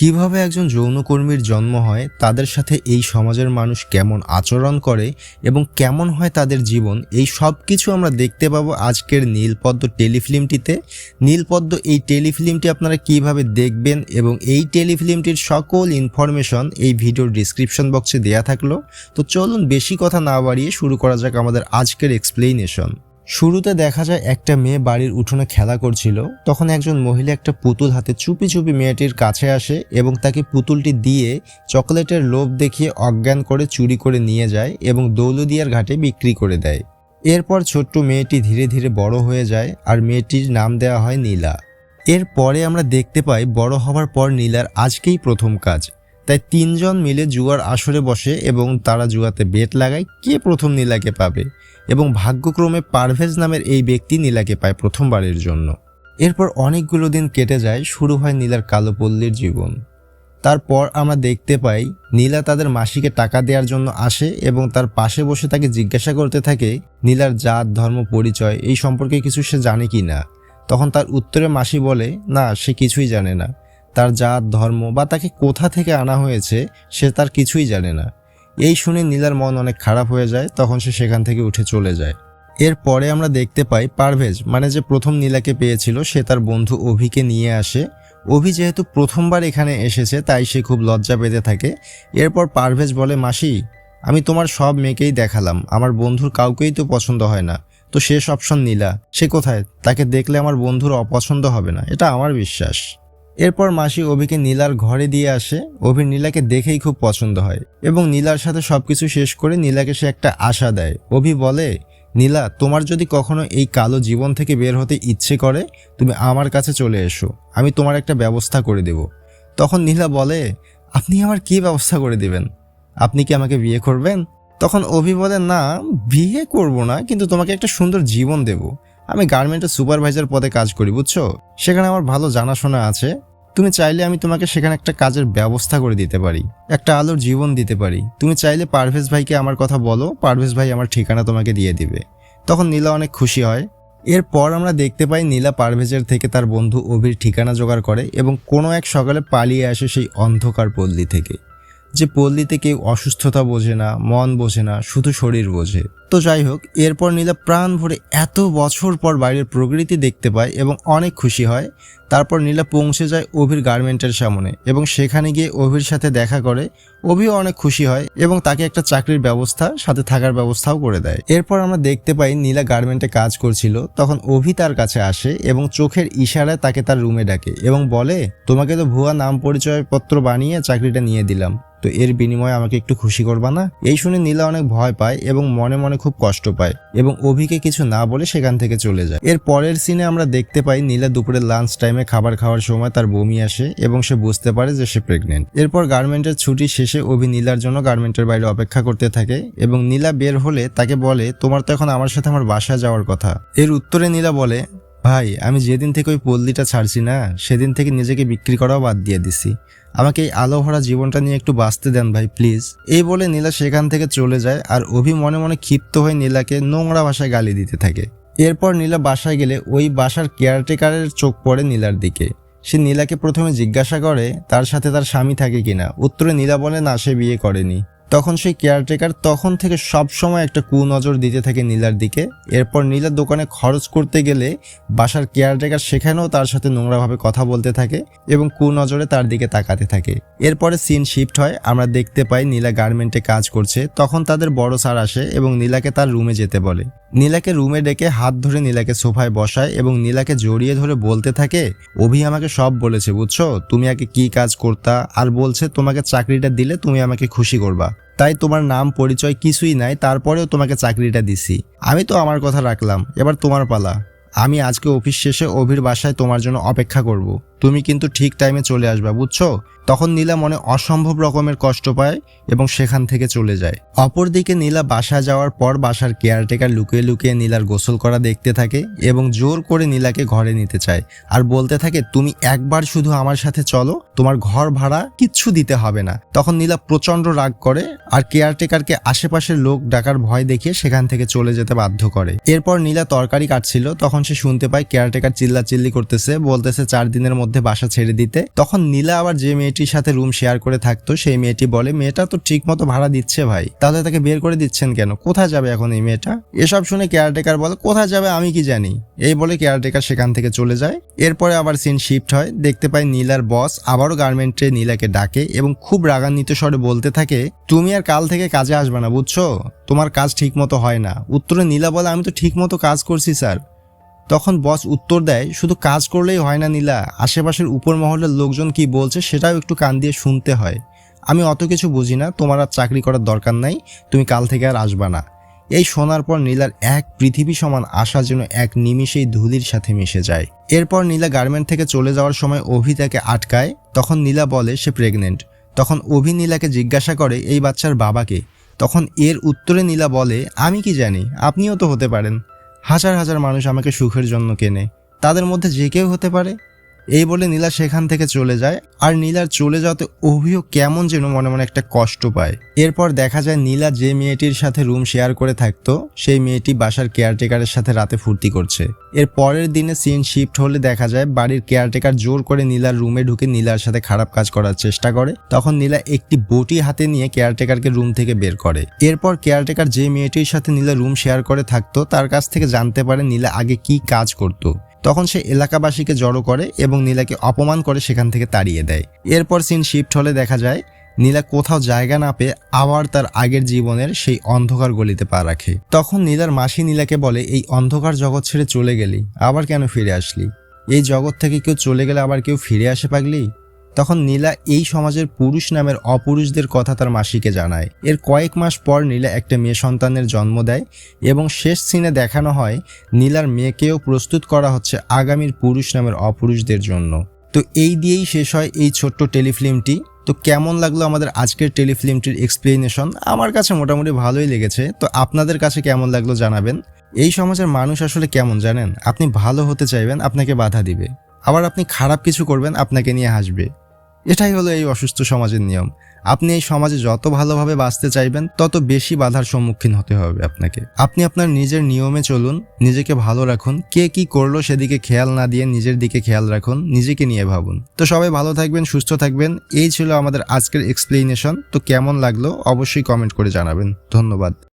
কীভাবে একজন যৌনকর্মীর জন্ম হয়, তাদের সাথে এই সমাজের মানুষ কেমন আচরণ করে এবং কেমন হয় তাদের জীবন, এই সব কিছু আমরা দেখতে পাবো আজকের নীলপদ্ম টেলিফিল্মটিতে। নীলপদ্ম এই টেলিফিল্মটি আপনারা কীভাবে দেখবেন এবং এই টেলিফিল্মটির সকল ইনফরমেশন এই ভিডিওর ডিসক্রিপশন বক্সে দেয়া থাকল। তো চলুন বেশি কথা না বাড়িয়ে শুরু করা যাক আমাদের আজকের এক্সপ্লেনেশন শুরুতে দেখা যায় একটা মেয়ে বাড়ির উঠোনে খেলা করছিল, তখন একজন মহিলা একটা পুতুল হাতে চুপি চুপি মেয়েটির কাছে আসে এবং তাকে পুতুলটি দিয়ে চকলেটের লোভ দেখিয়ে অজ্ঞান করে চুরি করে নিয়ে যায় এবং দৌলদিয়ার ঘাটে বিক্রি করে দেয়। এরপর ছোট্ট মেয়েটি ধীরে ধীরে বড় হয়ে যায় আর মেয়েটির নাম দেওয়া হয় নীলা। এরপরে আমরা দেখতে পাই বড় হওয়ার পর নীলার আজকেই প্রথম কাজ। তাই তিনজন মিলে জুয়ার আসরে বসে এবং তারা জুয়াতে বেট লাগায় কে প্রথম নীলাকে পাবে এবং ভাগ্যক্রমে পারভেজ নামের এই ব্যক্তি নীলাকে পায় প্রথমবারের জন্য। এরপর অনেকগুলো দিন কেটে যায়, শুরু হয় নীলার কালো পল্লীর জীবন। তারপর আমরা দেখতে পাই নীলা তাদের মাসিকে টাকা দেওয়ার জন্য আসে এবং তার পাশে বসে তাকে জিজ্ঞাসা করতে থাকে, নীলার জাত, ধর্ম, পরিচয়, এই সম্পর্কে কিছু সে জানে কি না? তখন তার উত্তরে মাসি বলে, না, সে কিছুই জানে না। তার জাত, ধর্ম বা তাকে কোথা থেকে আনা হয়েছে সে তার কিছুই জানে না। এই শুনে নীলার মন অনেক খারাপ হয়ে যায়, তখন সে সেখান থেকে উঠে চলে যায়। এরপরে আমরা দেখতে পাই পারভেজ মানে যে প্রথম নীলাকে পেয়েছিল, সে তার বন্ধু অভিকে নিয়ে আসে। অভি যেহেতু প্রথমবার এখানে এসেছে, তাই সে খুব লজ্জা পেতে থাকে। এরপর পারভেজ বলে, মাসি, আমি তোমার সব মেয়েকেই দেখালাম। আমার বন্ধুর কাউকেই তো পছন্দ হয় না। তো শেষ অপশন নীলা। সে কোথায়? তাকে দেখলে আমার বন্ধুর অপছন্দ হবে না। এটা আমার বিশ্বাস। এরপর মাসি অভিকে নীলার ঘরে দিয়ে আসে। অভির নীলাকে দেখেই খুব পছন্দ হয় এবং নীলার সাথে সবকিছু শেষ করে নীলাকে সে একটা আশা দেয়। অভি বলে, নীলা, তোমার যদি কখনো এই কালো জীবন থেকে বের হতে ইচ্ছে করে, তুমি আমার কাছে চলে এসো। আমি তোমার একটা ব্যবস্থা করে দেব। তখন নীলা বলে, আপনি আমার কি ব্যবস্থা করে দেবেন? আপনি কি আমাকে বিয়ে করবেন? তখন অভি বলে, না, বিয়ে করব না, কিন্তু তোমাকে একটা সুন্দর জীবন দেব। আমি গার্মেন্টের সুপারভাইজার পদে কাজ করি, বুঝছ? সেখানে আমার ভালো জানাশোনা আছে। তুমি চাইলে আমি তোমাকে সেখানে একটা কাজের ব্যবস্থা করে দিতে পারি, একটা আলোর জীবন দিতে পারি। তুমি চাইলে পারভেজ ভাইকে আমার কথা বলো, পারভেজ ভাই আমার ঠিকানা তোমাকে দিয়ে দিবে। তখন নীলা অনেক খুশি হয়। এরপর আমরা দেখতে পাই নীলা পারভেজের থেকে তার বন্ধু অভির ঠিকানা জোগাড় করে এবং কোনো এক সকালে পালিয়ে আসে সেই অন্ধকার পল্লী থেকে। যে পল্লীতে কেউ অসুস্থতা বোঝে না, মন বোঝে না, শুধু শরীর বোঝে। তো যাই হোক, এরপর নীলা প্রাণ ভরে এত বছর পর বাইরের প্রকৃতি দেখতে পায় এবং অনেক খুশি হয়। তারপর নীলা পৌঁছে যায় অভির গার্মেন্টের সামনে এবং সেখানে গিয়ে অভির সাথে দেখা করে অভিও অনেক খুশি হয় এবং তাকে একটা চাকরির ব্যবস্থা, সাথে থাকার ব্যবস্থাও করে দেয়। এরপর আমরা দেখতে পাই নীলা গার্মেন্টে কাজ করছিল, তখন অভি তার কাছে আসে এবং চোখের ইশারায় তাকে তার রুমে ডাকে এবং বলে, তোমাকে তো ভুয়া নাম পরিচয়পত্র বানিয়ে চাকরিটা নিয়ে দিলাম। তো এর বিনিময়ে আমাকে একটু খুশি করবা না? এই শুনে নীলা অনেক ভয় পায় এবং মনে মনে খুব কষ্ট পায় এবং অভিকে কিছু না বলে সেখান থেকে চলে যায়। এর পরের সিনে আমরা দেখতে পাই নীলা দুপুরে লাঞ্চ টাইমে খাবার খাওয়ার সময় তার বমি আসে এবং সে বুঝতে পারে যে সে প্রেগনেন্ট এরপর গার্মেন্টের ছুটি শেষে অভি নীলার জন্য গার্মেন্টের বাইরে অপেক্ষা করতে থাকে এবং নীলা বের হলে তাকে বলে, তোমার তো এখন আমার সাথে আমার বাসায় যাওয়ার কথা। এর উত্তরে নীলা বলে, ভাই, আমি যেদিন থেকে ওই পল্লীটা ছাড়ছি না, সেদিন থেকে নিজেকে বিক্রি করাও বাদ দিয়ে দিছি। আমাকে এই আলো ভরা জীবনটা নিয়ে একটু বাঁচতে দেন ভাই প্লিজ এই বলে নীলা সেখান থেকে চলে যায় আর অভি মনে মনে ক্ষিপ্ত হয়ে নীলাকে নোংরা ভাষায় গালি দিতে থাকে। এরপর নীলা বাসায় গেলে ওই বাসার কেয়ারটেকারের চোখ পড়ে নীলার দিকে। সে নীলাকে প্রথমে জিজ্ঞাসা করে, তার সাথে তার স্বামী থাকে কিনা? উত্তরে নীলা বলে, না, সে বিয়ে করেনি। তখন সেই কেয়ারটেকার তখন থেকে সব সময় একটা কুনজর দিতে থাকে নীলার দিকে। এরপর নীলার দোকানে খরচ করতে গেলে বাসার কেয়ারটেকার সেখানেও তার সাথে নোংরাভাবে কথা বলতে থাকে এবং কুনজরে তার দিকে তাকাতে থাকে। এরপরে সিন শিফট হয়, আমরা দেখতে পাই নীলা গার্মেন্টে কাজ করছে। তখন তাদের বড় স্যার আসে এবং নীলাকে তার রুমে যেতে বলে। নীলাকে রুমে ডেকে হাত ধরে নীলাকে সোফায় বসায় এবং নীলাকে জড়িয়ে ধরে বলতে থাকে, অভি আমাকে সব বলেছে, বুঝছ? তুমি আগে কি কাজ করতা? আর বলছে, তোমাকে চাকরিটা দিলে তুমি আমাকে খুশি করবা। তাই তোমার নাম, পরিচয় কিছুই নাই, তারপরেও তোমাকে চাকরিটা দিছি আমি তো আমার কথা রাখলাম, এবার তোমার পালা আমি আজকে অফিস শেষে অভির বাসায় তোমার জন্য অপেক্ষা করব। তুমি কিন্তু ঠিক টাইমে চলে আসবা, বুঝছ? তখন নীলা মনে অসম্ভব রকমের কষ্ট পায় এবং সেখান থেকে চলে যায়। অপরদিকে নীলা বাসা যাওয়ার পর বাসার কেয়ারটেকার লুকিয়ে লুকিয়ে নীলার গোসল করা দেখতে থাকে এবং জোর করে নীলাকে ঘরে নিতে চায় আর বলতে থাকে, তুমি একবার শুধু আমার সাথে চলো, তোমার ঘর ভাড়া কিচ্ছু দিতে হবে না। তখন নীলা প্রচণ্ড রাগ করে আর কেয়ারটেকারকে আশেপাশের লোক ডাকার ভয় দেখিয়ে সেখান থেকে চলে যেতে বাধ্য করে। এরপর নীলা তরকারি কাটছিল, তখন সে শুনতে পায় কেয়ারটেকার চিল্লা চিল্লি করতেছে, বলতেছে, চার দিনের মধ্যে মধ্যে বাসা ছেড়ে দিতে। তখন নীলা আবার যে মেয়েটির সাথে রুম শেয়ার করে থাকতো, সেই মেয়েটি বলে, মেয়েটা তো ঠিক মতো ভাড়া দিচ্ছে ভাই। তাহলে তাকে বের করে দিচ্ছেন কেন? কোথায় যাবে এখন এই মেয়েটা? এসব শুনে কেয়ারটেকার বলে, কোথায় যাবে আমি কি জানি? এই বলে কেয়ারটেকার সেখান থেকে চলে যায়। এরপরে আবার সিন শিফট হয়। দেখতে পাই নীলার বস আবারও গার্মেন্টে নীলাকে ডাকে এবং খুব রাগান্বিত স্বরে বলতে থাকে, তুমি আর কাল থেকে কাজে আসবে না, বুঝছ? তোমার কাজ ঠিক মতো হয় না। উত্তরে নীলা বলে, আমি তো ঠিক মতো কাজ করছি, স্যার। তখন বস উত্তর দেয়, শুধু কাজ করলেই হয় না নীলা, আশেপাশের উপর মহলের লোকজন কি বলছে সেটাও একটু কান দিয়ে শুনতে হয়। আমি অত কিছু বুঝি না, তোমার আর চাকরি করার দরকার নাই, তুমি কাল থেকে আর আসবা না। এই শোনার পর নীলার এক পৃথিবী সমান আশা যেন এক নিমিষেই ধুলির সাথে মিশে যায়। এরপর নীলা গার্মেন্ট থেকে চলে যাওয়ার সময় অভি তাকে আটকায়, তখন নীলা বলে, সে প্রেগনেন্ট তখন অভি নীলাকে জিজ্ঞাসা করে, এই বাচ্চার বাবাকে তখন এর উত্তরে নীলা বলে, আমি কি জানি, আপনিও তো হতে পারেন। হাজার হাজার মানুষ আমাকে সুখের জন্য কেনে। তাদের মধ্যে যে কেউ হতে পারে এই বলে নীলা সেখান থেকে চলে যায়। আর নীলার চলে যাওয়াতে অভিও কেমন যেন মনে মনে একটা কষ্ট পায়। এরপর দেখা যায় নীলা যে মেয়েটির সাথে রুম শেয়ার করে থাকতো, সেই মেয়েটি বাসার কেয়ারটেকারের সাথে রাতে ফুর্তি করছে। এর পরের দিনে সিন শিফট হলে দেখা যায় বাড়ির কেয়ারটেকার জোর করে নীলার রুমে ঢুকে নীলার সাথে খারাপ কাজ করার চেষ্টা করে। তখন নীলা একটি বটি হাতে নিয়ে কেয়ারটেকারকে রুম থেকে বের করে। এরপর কেয়ারটেকার যে মেয়েটির সাথে নীলা রুম শেয়ার করে থাকতো, তার কাছ থেকে জানতে পারে নীলা আগে কি কাজ করতো। তখন সে এলাকাবাসীকে জড়ো করে এবং নীলাকে অপমান করে সেখান থেকে তাড়িয়ে দেয়। এরপর সিন শিফট হলে দেখা যায়, নীলা কোথাও জায়গা না পেয়ে আবার তার আগের জীবনের সেই অন্ধকার গলিতে পা রাখে। তখন নীলার মাসি নীলাকে বলে, এই অন্ধকার জগৎ ছেড়ে চলে গেলি, আবার কেন ফিরে আসলি? এই জগৎ থেকে কেউ চলে গেলে আবার কেউ ফিরে আসে পাগলি? তখন নীলা এই সমাজের পুরুষ নামের অপুরুষদের কথা তার মাসিকে জানায়। এর কয়েক মাস পর নীলা একটা মেয়ে সন্তানের জন্ম দেয় এবং শেষ সিনে দেখানো হয় নীলার মেয়েকেও প্রস্তুত করা হচ্ছে আগামীর পুরুষ নামের অপুরুষদের জন্য। তো এই দিয়েই শেষ হয় এই ছোট্ট টেলিফিল্মটি। তো কেমন লাগল আমাদের আজকের টেলিফিল্মটির এক্সপ্লেনেশন আমার কাছে মোটামুটি ভালোই লেগেছে। তো আপনাদের কাছে কেমন লাগল জানাবেন। এই সমাজের মানুষ আসলে কেমন জানেন? আপনি ভালো হতে চাইবেন, আপনাকে বাধা দিবে। আবার আপনি খারাপ কিছু করবেন, আপনাকে নিয়ে হাসবে। এটাই হলো এই অসুস্থ সমাজের নিয়ম। আপনি এই সমাজে যত ভালোভাবে বাঁচতে চাইবেন, তত বেশি বাধার সম্মুখীন হতে হবে আপনাকে। আপনি আপনার নিজের নিয়মে চলুন, নিজেকে ভালো রাখুন। কে কি করল সেদিকে খেয়াল না দিয়ে নিজের দিকে খেয়াল রাখুন, নিজেকে নিয়ে ভাবুন। তো সবাই ভালো থাকবেন, সুস্থ থাকবেন, এই ছিল আমাদের আজকের এক্সপ্লেনেশন তো কেমন লাগল অবশ্যই কমেন্ট করে জানাবেন। ধন্যবাদ।